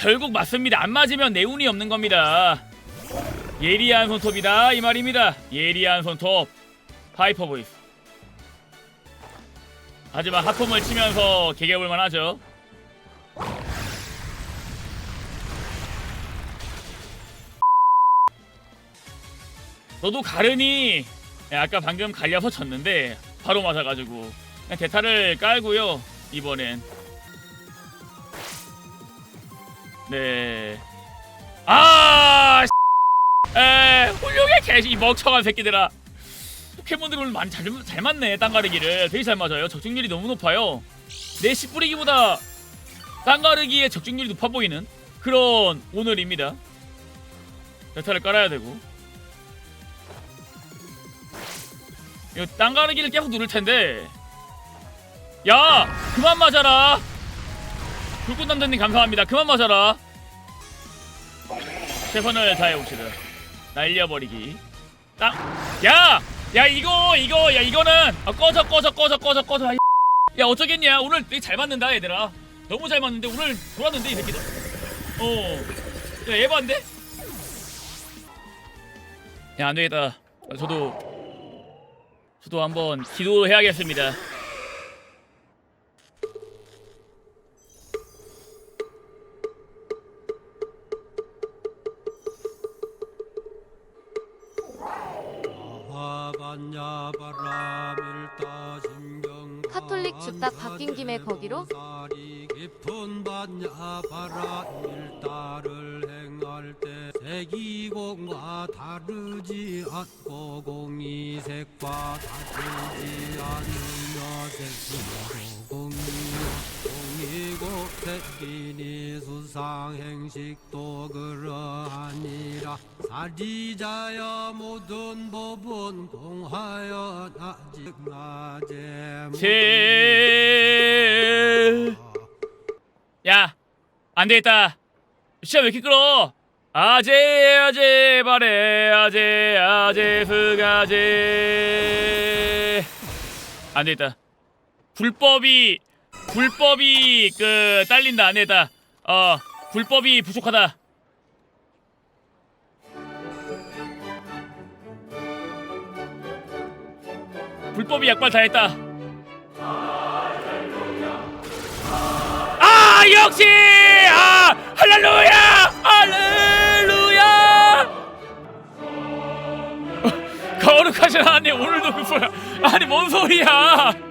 결국 맞습니다. 안 맞으면 내 운이 없는 겁니다. 예리한 손톱이다 이 말입니다. 예리한 손톱 파이퍼 보이스. 하지만 하품을 치면서 개개볼만 하죠. 너도 가르니 네, 아까 방금 갈려서 졌는데 바로 맞아가지고 그냥 대타를 깔고요 이번엔 네. 아, 에, 훌륭해 개시 이 멍청한 새끼들아. 포켓몬들 오늘 많이 잘, 잘 맞네 땅가르기를 되게 잘 맞아요. 적중률이 너무 높아요. 내시 뿌리기보다 땅가르기의 적중률이 높아 보이는 그런 오늘입니다. 대타를 깔아야 되고. 이거 땅가르기를 계속 누를 텐데. 야, 그만 맞아라. 불꽃 남자님 감사합니다. 그만 맞아라. 최선을 다해 봅시다. 날려버리기. 땅. 야, 야 이거 이거 야 이거는 아, 꺼져 꺼져 꺼져 꺼져 꺼져. 이 야 어쩌겠냐. 오늘 되게 잘 맞는다 얘들아. 너무 잘 맞는데 오늘 돌았는데 이 새끼들. 어. 야 예반데? 야 안되겠다. 저도 저도 한번 기도해야겠습니다. 카톨릭 죽딱 바뀐 김에 거기로? 세기공과 다르지 않고 공이 색과 다르지 않으며 색 색이니 수상행식도 그러하니라 사리자여 모든 법은 공하여 나제 제. 야, 안 되겠다. 시간 왜 이렇게 끌어? 아제 아제 바래 아제 아제 스가제 안 되겠다. 불법이 불법이 그 딸린다 안 되겠다. 어 불법이 부족하다. 불법이 약발 다 했다. 아 역시 아 할렐루야 할렐루야 거룩하신 하나님 오늘도 그거야 아니 뭔 소리야